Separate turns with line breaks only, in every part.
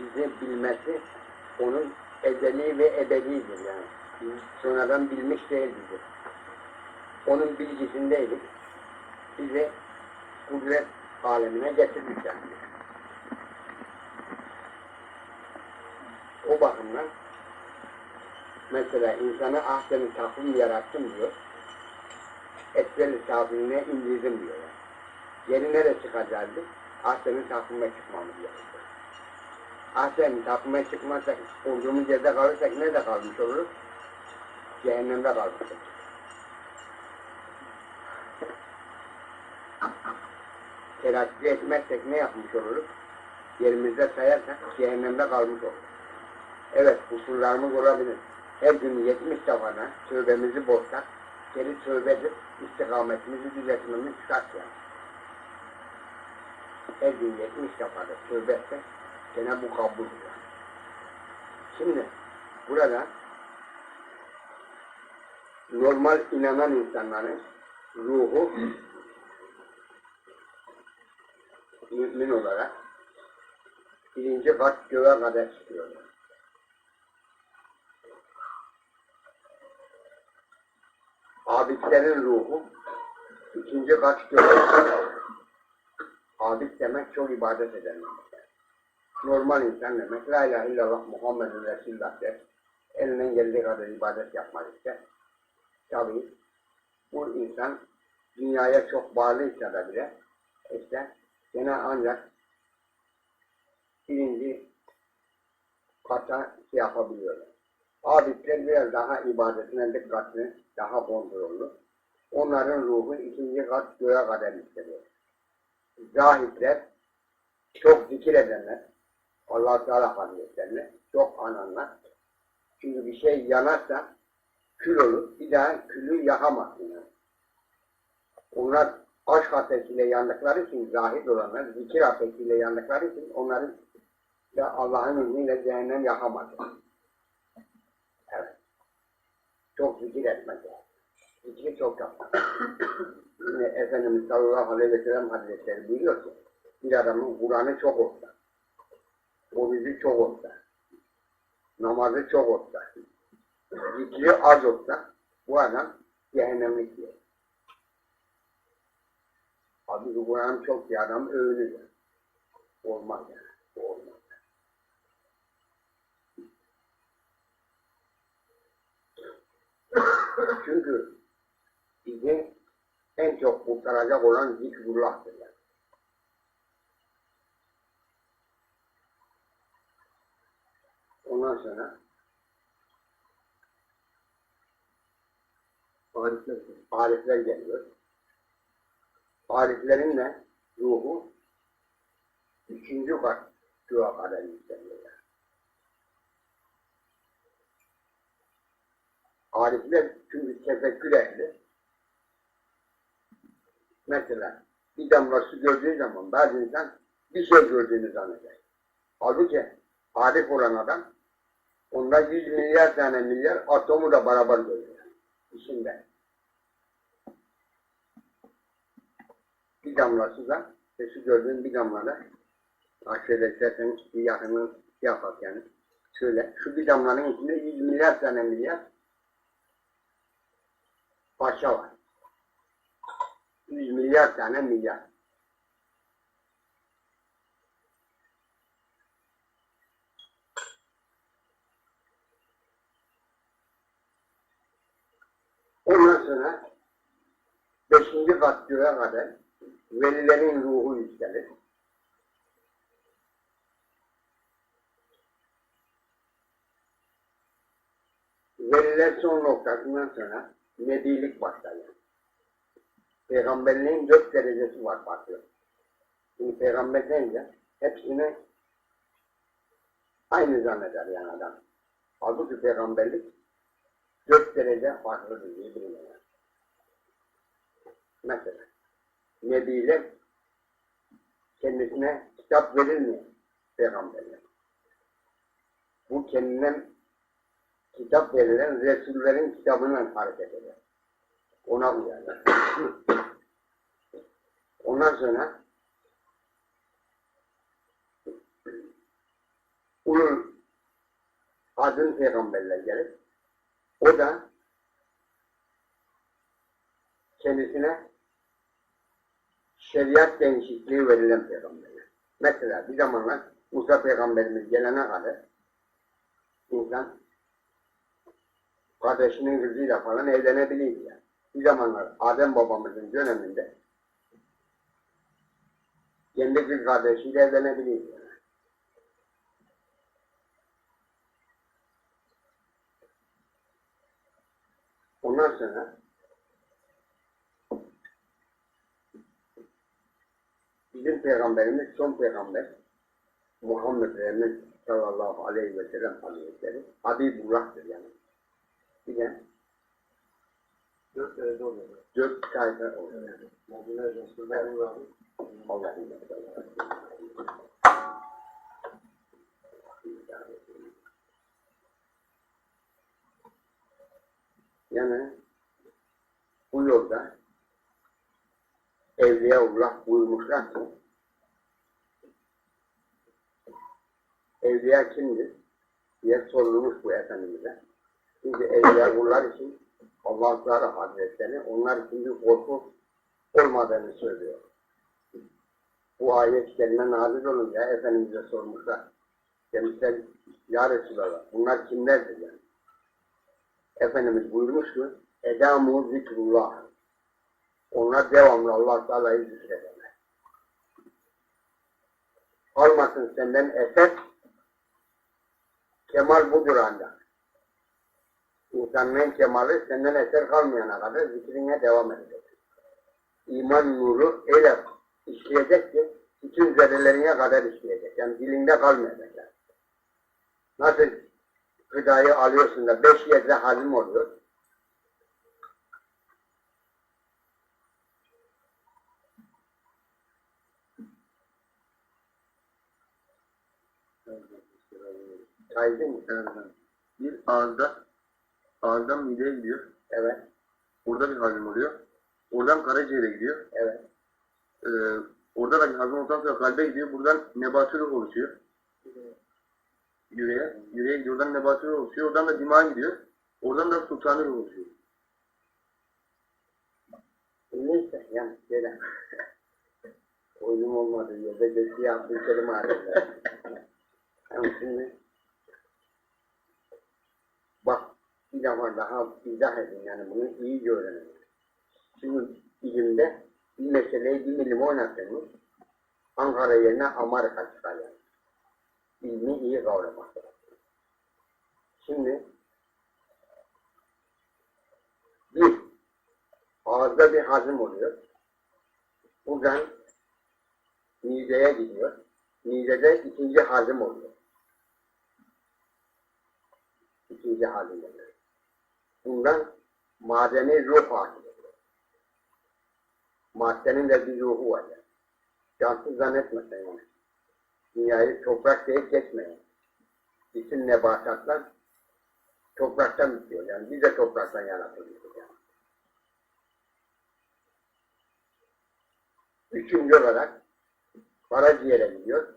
bizi bilmesi onun ezeli ve ebedidir yani. Biz sonradan bilmiş değil bizi. Onun bilgisindeydik. Bizi kudret alemine getirdik yani. O bakımdan mesela insanı ahseni takvim yarattım diyor. Esveli safiline indirdim diyor yani. Geri nereye çıkacaktık? Ahseni takvime çıkmamız gerekiyor. Ahseni takvime çıkmazsak, olduğumuz yerde kalırsak nerede kalmış oluruz? Cehennemde kalmış oluruz. Terakki etmezsek ne yapmış oluruz? Yerimizde sayarsak cehennemde kalmış oluruz. Evet, kusurlarımız olabilir. Her gün 70 defadan tövbemizi bozsak, geri tövbe edip istikametimizi düzeltmemiz şart yani. Her gün 70 defada tövbe etsek, gene bu kabul. Şimdi, burada normal inanan insanların ruhu mümin olarak birinci kat göğe kadar çıkıyorlar. Abidlerin ruhu ikinci kat göğe Abid demek çok ibadet eden demek. Normal insan demek. La ilahe illallah Muhammedun Resulullah der. Elinden geldiği kadar ibadet yapmak ister. Tabii bu insan dünyaya çok bağlıysa da bile işte gene ancak birinci kata şey yapabiliyorlar. Abidler biraz daha ibadetine dikkatli, daha kontrollü. Onların ruhu ikinci kat göğe kadar yükseliyor. Zahitler, çok zikir edenler, allah Teala Hazretlerine çok ananlar. Çünkü bir şey yanarsa kül olur, bir daha külü yakamazsın yani. Onlar aşk ateşiyle yandıkları için zahid olanlar, zikir ateşiyle yandıkları için onların da Allah'ın izniyle cehennem yakamaz. Evet. Çok zikir etmek. Zikri çok yapmak. Efendimiz sallallahu aleyhi ve sellem hazretleri buyuruyor ki bir adamın Kur'an'ı çok olsa, orucu çok olsa, namazı çok olsa, zikri az olsa bu adam cehennemlik diyor. Abi bu Kur'an çok bir adam övünür. Olmaz yani. Olmaz. Çünkü bizi en çok kurtaracak olan zikrullah'tır. Yani. Ondan sonra Arifler, Arifler geliyor. Ariflerin de ruhu üçüncü kat dua kadar yükseliyor. Arifler çünkü tefekkür ehli. Mesela bir damla su gördüğü zaman bazı insan bir şey gördüğünü zanneder. Halbuki arif olan adam onda yüz milyar tane milyar atomu da beraber görüyor. İçinde. Bir damla suda ve su gördüğün bir damlada ha şöyle istersen bir yakını yapar yani. Şöyle şu bir damlanın içinde yüz milyar tane milyar parça var. 100 milyar tane milyar. Ondan sonra beşinci kat göğe kadar velilerin ruhu yükselir. Veliler son noktasından sonra nebilik başlar. Peygamberliğin dört derecesi var farklı. Şimdi peygamber deyince hepsini aynı zanneder yani adam. Halbuki peygamberlik dört derece farklıdır birbirine. Yani. Mesela Nebiler kendisine kitap verilmiyor peygamberler. Bu kendinden kitap verilen Resullerin kitabından hareket eder. Ona uyarlar. Ondan sonra ulul azın peygamberler gelir. O da kendisine şeriat değişikliği verilen peygamberler. Mesela bir zamanlar Musa peygamberimiz gelene kadar insan kardeşinin kızıyla falan evlenebilirdi yani. Bir zamanlar Adem babamızın döneminde kendi kız kardeşiyle evlenebilirdi yani. Ondan sonra bizim peygamberimiz son peygamber Muhammed Efendimiz sallallahu aleyhi ve sellem hazretleri Habibullah'tır yani. Bir de
Dört derece oluyor.
dört sayfa oluyor.
Madine Resulullah'ın var.
Allah'ın Yani bu yolda Evliyaullah buyurmuşlar ki Evliya kimdir? diye sorulmuş bu Efendimiz'e. Çünkü Evliyaullah için Allah Teala Hazretleri onlar için bir korku olmadığını söylüyor. Bu ayet kelime nazil olunca Efendimiz'e sormuşlar. Demişler, Ya Resulallah, bunlar kimlerdir yani? Efendimiz buyurmuş ki, Edamu zikrullah. Onlar devamlı Allah Teala'yı zikrederler. Almasın senden eser, kemal budur ancak. İnsanlığın kemali senden eser kalmayana kadar zikrine devam edecek. İman nuru öyle işleyecek ki bütün zerrelerine kadar işleyecek. Yani dilinde kalmayacak. Yani. Nasıl gıdayı alıyorsun da beş yerde hazım oluyor. Saydın mı?
Evet. Bir ağızda, ağızdan mideye gidiyor.
Evet,
Orada bir hazım oluyor. Oradan karaciğere gidiyor.
evet.
Ee, orada da hazım olduktan sonra kalbe gidiyor. Buradan nebati ruh oluşuyor. Yüreğe. Yüreğe gidiyor. Oradan nebati ruh oluşuyor. Oradan da dimağa gidiyor. Oradan da sultani ruh oluşuyor.
Neyse yani böyle. Oyun olmadı yerde göçü yaptı içeri mahallede. Ama şimdi bak bir defa daha izah edin yani bunu iyi öğrenin. Şimdi ilimde bir meseleyi bir ilim oynatılmış. Ankara yerine Amerika çıkar yani. İlmi iyi kavramak lazım. Şimdi bir ağızda bir hazım oluyor. Buradan mideye gidiyor. Midede ikinci hazım oluyor. İkinci hazım oluyor. Bundan madeni ruh hasıl oluyor. Maddenin de bir ruhu var yani. Cansız zannetmesin yani. Dünyayı toprak diye geçmeyin. Bütün nebatatlar topraktan bitiyor. Yani biz de topraktan yaratıldık yani. Üçüncü olarak karaciğere gidiyor.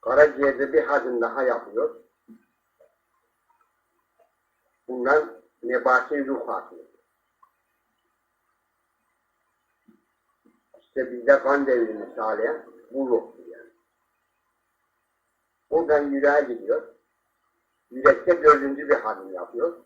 Karaciğerde bir hazım daha yapıyor. Bundan nebati ruh hasıl. İşte bizde kan devrini sağlayan bu ruhtur Buradan yüreğe gidiyor. Yürekte dördüncü bir hazım yapıyor.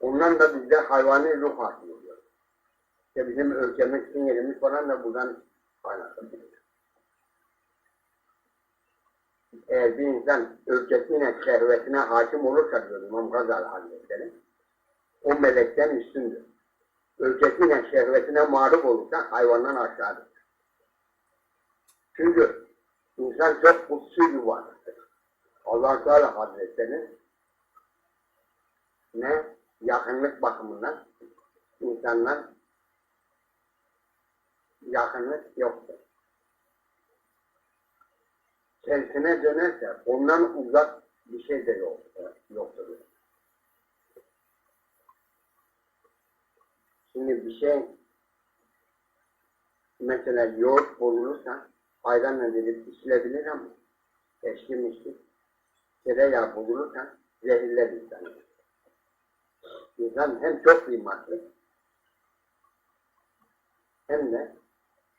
Ondan da bizde hayvani ruh hasıl oluyor. İşte bizim ülkemiz, sinirimiz falan da buradan kaynaklanıyor. Eğer bir insan ülkesine, şehvetine hakim olursa diyor İmam Gazali Hazretleri, o melekten üstündür. Ülkesine, şehvetine mağlup olursa hayvandan aşağıdır. Çünkü insan çok kutsu bir varlıktır. allah Teala Hazretleri ne yakınlık bakımından insanlar yakınlık yoktur. Kendisine dönerse ondan uzak bir şey de yoktur. yoktur. Şimdi bir şey mesela yoğurt bulunursa ayranla verip içilebilir ama eşkimiştir. Tereyağı bulunurken zehirler insanı. İnsan hem çok kıymetli hem de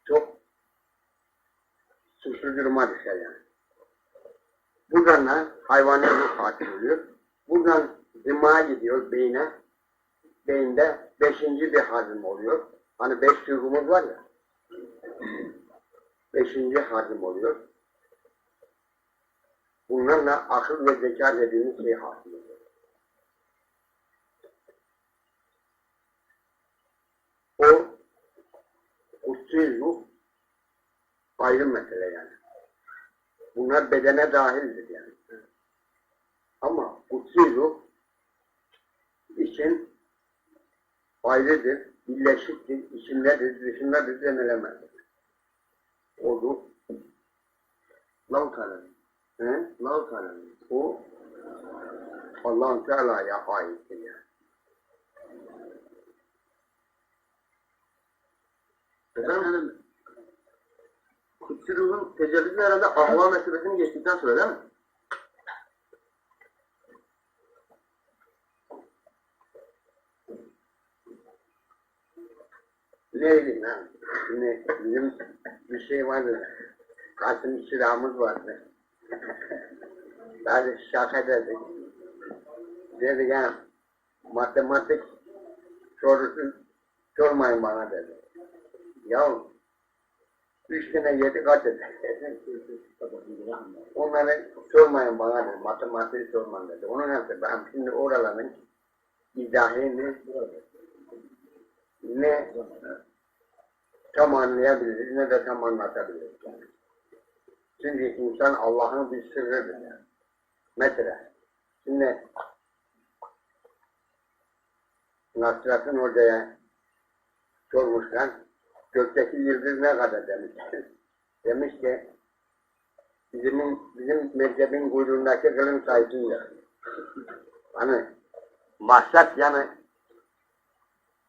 çok suçlu duruma düşer yani. Buradan da hayvani ruh artırılıyor. Buradan zimağa gidiyor beyne. Beyinde beşinci bir hazım oluyor. Hani beş duygumuz var ya. Beşinci hazım oluyor. Bunlarla akıl ve zeka dediğimiz şey hasıl oluyor. O kutsi ruh ayrı mesele yani. Bunlar bedene dahildir yani. Ama kutsi ruh için ayrıdır, birleşiktir, içindedir, dışındadır denilemez. O ruh,
Lav kalemi.
he?
Lav kalemi.
o Allah-u Teala'ya aittir yani.
Efendim, Kutsi ruhun tecellisi herhalde ahva meselesini geçtikten sonra değil mi?
Ne bileyim ben, şimdi bizim bir şey vardı, Kasım çırağımız vardı. Bazı şaka dedik. Dedi ya, matematik sorusu sormayın bana dedi. Ya, üç tane yedi kaç dedi. Onları sormayın bana dedi, matematiği sormayın dedi. Onun nasıl ben şimdi oraların izahını ne tam anlayabiliriz ne de tam anlatabiliriz. Yani. Çünkü insan Allah'ın bir sırrıdır yani. Mesela şimdi Nasrat'ın hocaya sormuşlar gökteki yıldız ne kadar demiş. demiş ki bizim, bizim mezhebin kuyruğundaki kılın sayısıyla. Hani maksat yani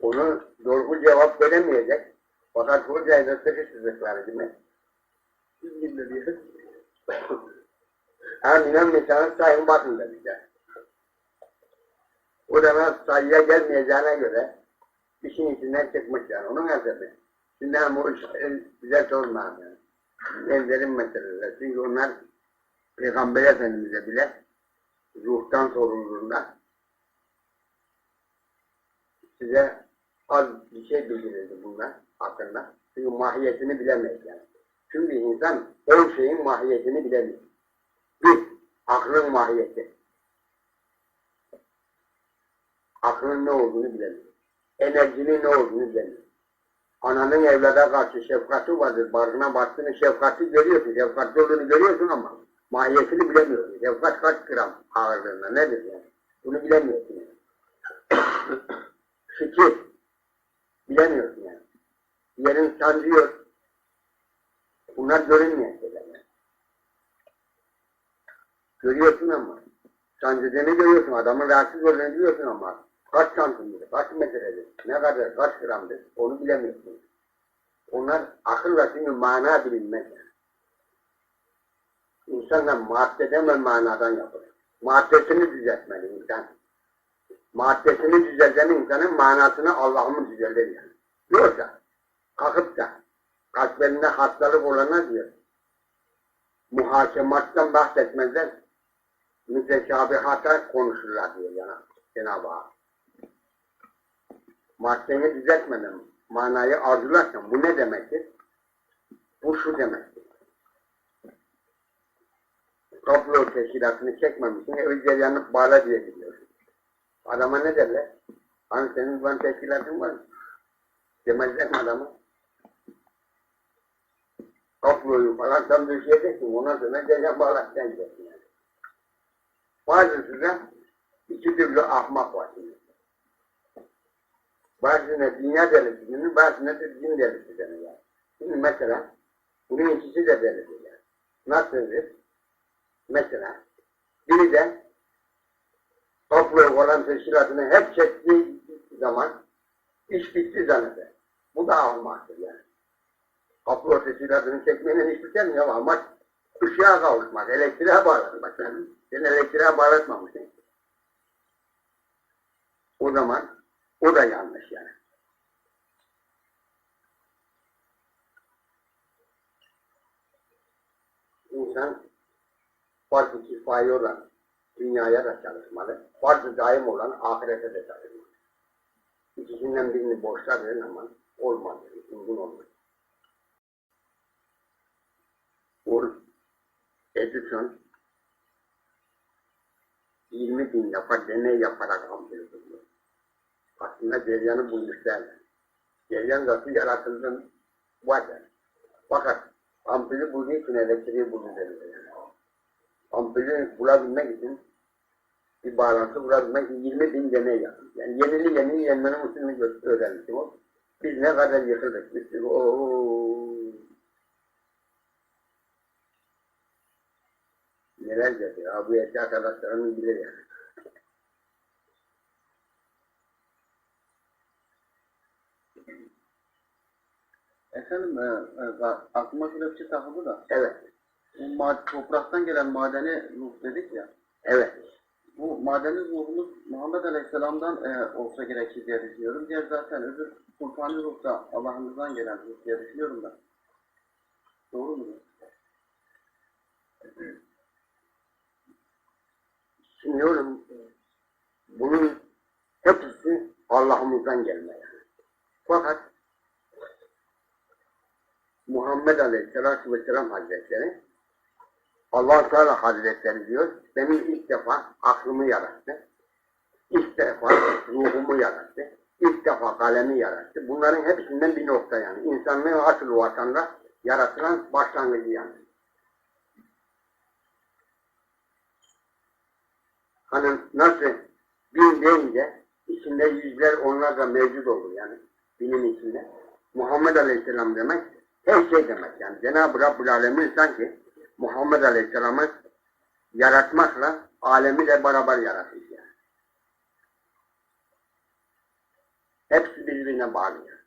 onu doğru cevap veremeyecek. Fakat hocayla sıkıştırdıkları gibi. Siz bilmediğiniz. Yani inanmıyorsanız sayın bakın demişler. O da sayıya gelmeyeceğine göre işin içinden çıkmış yani. Onun sebebi. Şimdi ama o işleri bize sormayın yani. Benzerin meseleler. Çünkü onlar Peygamber Efendimiz'e bile ruhtan sorulduğunda size az bir şey bildirirdi bunlar hakkında. Çünkü mahiyetini bilemeyiz yani. Çünkü insan on şeyin mahiyetini bilemiyor. Bir, aklın mahiyeti. Aklın ne olduğunu bilemiyor. Enerjinin ne olduğunu bilemiyor. Ananın evlada karşı şefkati vardır. Barkına baktığını şefkati görüyorsun. Şefkatli olduğunu görüyorsun ama mahiyetini bilemiyorsun. Şefkat kaç gram ağırlığında nedir yani? Bunu bilemiyorsun yani. Fikir. Bilemiyorsun yani. Yerin sancıyor. Bunlar görünmeyen şeyler. Görüyorsun ama. Sancıdığını görüyorsun. Adamın rahatsız olduğunu biliyorsun ama. Kaç santimdir, kaç metredir, ne kadar, kaç gramdır onu bilemiyorsun. Onlar akılla çünkü mana bilinmez yani. İnsanlar maddeden ve manadan yapılır. Maddesini düzeltmeli insan. Maddesini düzelten insanın manasını Allah'ımın düzeltir yani. Yoksa kalkıp da kalplerinde hastalık olana diyor. Muhakemattan bahsetmezler. Müteşabihata konuşurlar diyor yani Cenab-ı Hak. Maddeni düzeltmeden manayı arzularsan bu ne demektir? Bu şu demektir. Toplu teşkilatını çekmemişsin, özel yanıp bağla diye gidiyorsun. Adama ne derler? Hani senin ben teşkilatın var mı? Demezler mi adama? Topluyu falan tam düşeceksin, ondan sonra ceza bağlatacaksın gidersin yani. Bazısında iki türlü ahmak var şimdi. Bazısına dünya delisi denir, bazısına da din delisi denir yani. Şimdi mesela, bunun ikisi de delidir yani. Nasıldır? Mesela, biri de toplu olan teşkilatını hep çektiği zaman iş bitti zanneder. Bu da ahmaktır yani. Kapı ortasıyla çekmeyle hiç bitirmiyor ama ışığa kavuşmak, elektriğe bağlatmak. Sen, sen elektriğe bağlatmamışsın. O zaman o da yanlış yani. İnsan farz-ı kifayi olan dünyaya da çalışmalı. Farz-ı daim olan ahirete de çalışmalı. İkisinden birini boşta verin ama olmaz. Uygun olmaz. Ol, Edison 20 bin defa deney yaparak buldu. Aslında ceryanı bulmuşlar. Ceryan nasıl yaratıldığını var yani. Fakat ampulü bulduğu için elektriği buldu denildi. Ampulü bulabilmek için bir bağlantı bulabilmek için 20 bin deney yaptım. Yani yenili yenili yenmenin usulünü öğrenmiştim o. Biz ne kadar yıkıldık. Biz, ooo. Neler yapıyor? Abi bu yaşlı arkadaşlarımız bilir yani.
Efendim, e, e, aklıma bir şey takıldı da,
Evet,
bu topraktan gelen madeni ruh dedik ya,
evet.
bu madeni ruhumuz Muhammed Aleyhisselam'dan e, olsa gerekir diye düşünüyorum. Diğer zaten öbür sultani ruh da Allah'ımızdan gelen ruh diye düşünüyorum ben. Doğru mu?
Şimdi oğlum, bunun hepsi Allah'ımızdan gelme yani. Fakat Muhammed Aleyhisselatü Vesselam Hazretleri allah Teala Hazretleri diyor, benim ilk defa aklımı yarattı. İlk defa ruhumu yarattı. İlk defa kalemi yarattı. Bunların hepsinden bir nokta yani. İnsanlığın asıl vatanda yaratılan başlangıcı yani. Hani nasıl bin deyince içinde yüzler onlarca mevcut olur yani binin içinde. Muhammed Aleyhisselam demek her şey demek yani. Cenab-ı Rabbül Alemin sanki Muhammed Aleyhisselam'ı yaratmakla alemi de beraber yaratmış yani. Hepsi birbirine bağlı yani.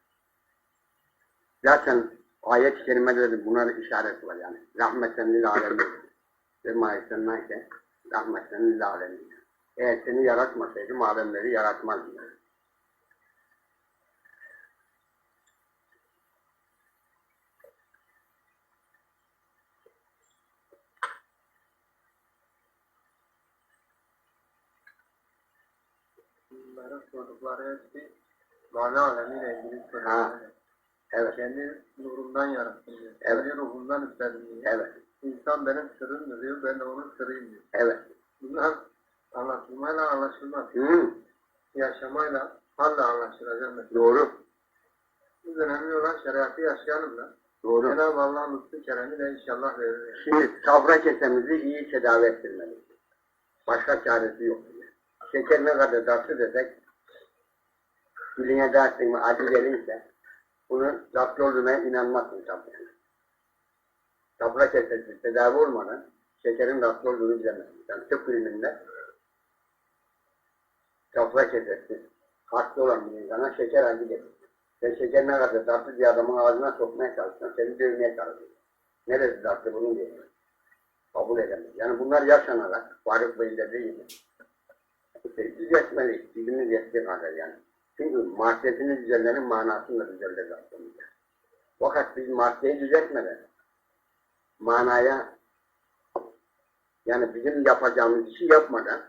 Zaten ayet-i kerimede de buna da işaret var yani. Rahmeten lil alemin. Ve ma'isennâke rahmeten lil alemin. Eğer seni yaratmasaydım alemleri yaratmazdım.
Bunların sordukları hepsi mana alemiyle ilgili sorular.
Evet,
Kendi nurundan yarattım diyor.
Evet.
Kendi ruhundan üstlendim diyor.
evet,
İnsan benim sırrımdır diyor, ben de onun sırrıyım diyor.
evet.
Bunlar anlatılmayla anlaşılmaz.
Hı,
Yaşamayla, halle anlaşılacak mesela.
doğru,
Biz önemli olan şeriatı yaşayalım da.
doğru.
Cenab-ı Allah'ın lütfu keremi de inşallah verir.
Şimdi safra kesemizi iyi tedavi ettirmeliyiz. Başka çaresi yok. Şeker ne kadar tatlı desek, diline mi acı gelirse, bunun tatlı olduğuna inanmazsın tabii. Safra kesesi tedavi olmadan şekerin tatlı olduğunu bilemezsin. Yani tıp biliminde safra kesesi hasta olan bir insana şeker acı gelir. Sen şeker ne kadar tatlı diye adamın ağzına sokmaya çalışsan seni dövmeye çalışır. Neresi tatlı bunun diye. Kabul edemez. Yani bunlar yaşanarak, Faruk Bey'de değil. İşte düzeltmeliyiz. Dilimiz yettiği kadar yani. Çünkü maddesini düzenlerin manasını da düzelteceğiz aslında. Fakat biz maddeyi düzeltmeden manaya yani bizim yapacağımız işi yapmadan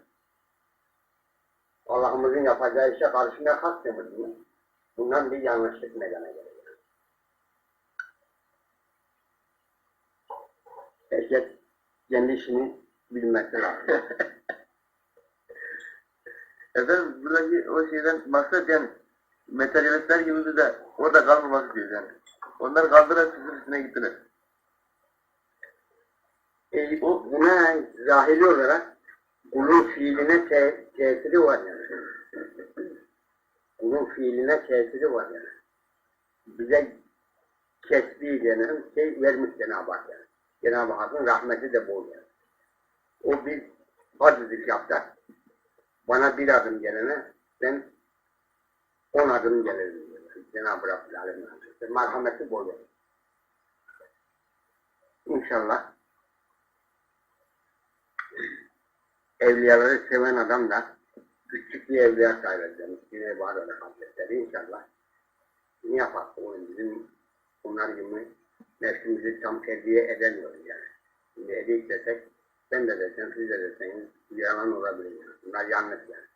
Allah'ımızın yapacağı işe karşına kalktığımız mı? Bundan bir yanlışlık meydana gelir. Herkes kendi işini bilmesi lazım.
Efendim buradaki o şeyden maksat yani materyalistler gibi de orada kalmaması diyoruz yani. Onlar kaldırarak sizin üstüne gittiler.
E, o, buna zahiri olarak kulun fiiline te- tesiri var yani. Kulun fiiline tesiri var yani. Bize kesbi denen şey vermiş Cenab-ı Hak yani. Cenab-ı Hakk'ın rahmeti de bol yani. O bir azizlik yaptı. Bana bir adım gelene ben on adım gelirim. Cenab-ı Rabbül Alemin Hazretleri. Merhameti bol yani. İnşallah evliyaları seven adam da küçük bir evliya sayılacağım. Yine var öyle hazretleri inşallah. Ne yapar? Bizim onlar gibi nefsimizi tam terbiye edemiyoruz yani. Şimdi edik desek, ben de desem, siz de deseniz yalan olabilir yani. Bunlar yanlış yani.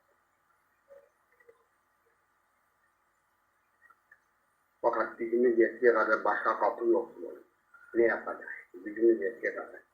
Fakat gücümüz yettiği kadar başka kapı yok. bunun. Ne yapacağız? Gücümüz yettiği kadar.